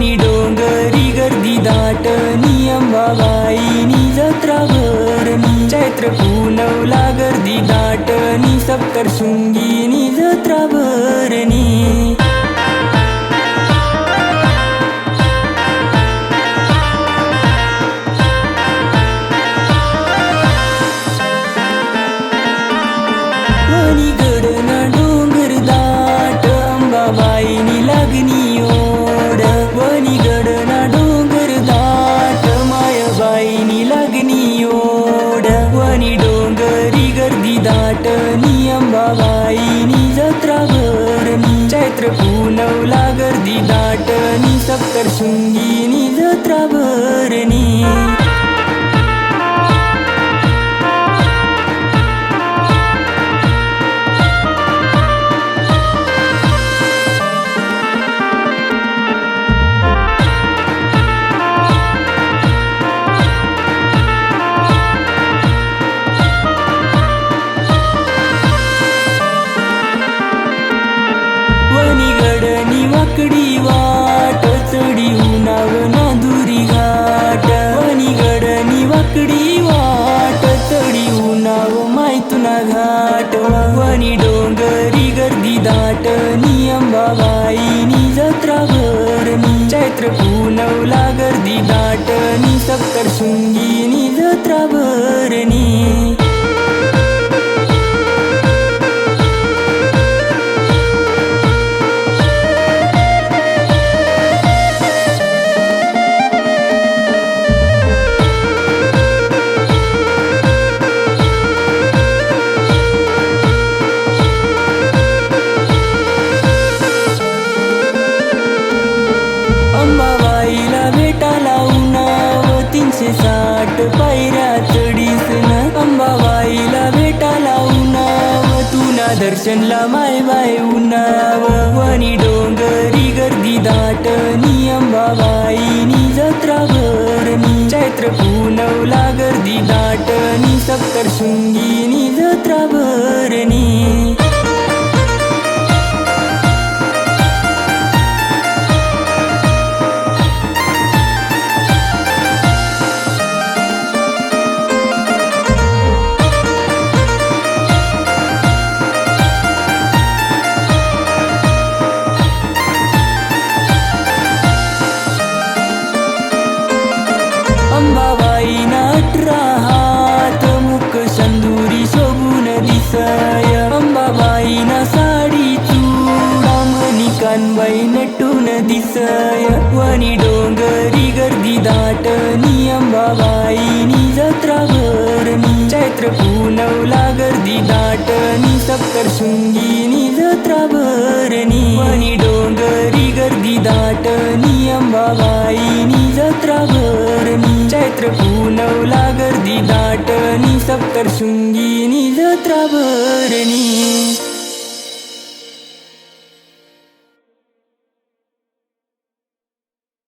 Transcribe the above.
वनी डोंगरी गर्दी दाट नियम नियंबाबाईनी जत्रा भरणी चैत्र पूनवला गर्दी दाट नि सप्तर शृंगीनी जत्रा भरणी चैत्र गर्दी दाटनी सप्तर शृंगीनी जत्रा भरणी वनीगडनी वाकडी वाट चढी उन्हाळ नादुरी घाट वनीगडनी वाकडी वाट चढी उन्हाळ मायतुना घाट वनी डोंगरी गर्दी दाट नियंबाबाईनी जत्रा भरणी चैत्र पुनवला गर्दी दाटनी सप्तर शृंगीनी जत्रा भरणी. दर्शनला माय बाय उन्हाव. वणी डोंगरी गर्दी दाटनी अंबाबाईनी जत्रा भरणी चैत्र पुनवला गर्दी दाटनी सप्तर शृंगीनी साडी चूडामणी कानबाई नटून दिसय. वणी डोंगरी गर्दी दाट अंबाबाईनी जत्रा भरणी चैत्र पुनवला गर्दी दाटनी सप्तर शृंगीनी जत्रा भरणी वणी डोंगरी गर्दी दाटनी अंबाबाईनी जत्रा भरणी चैत्र पुनवला गर्दी दाटनी सप्तर शृंगीनी जत्रा भरणी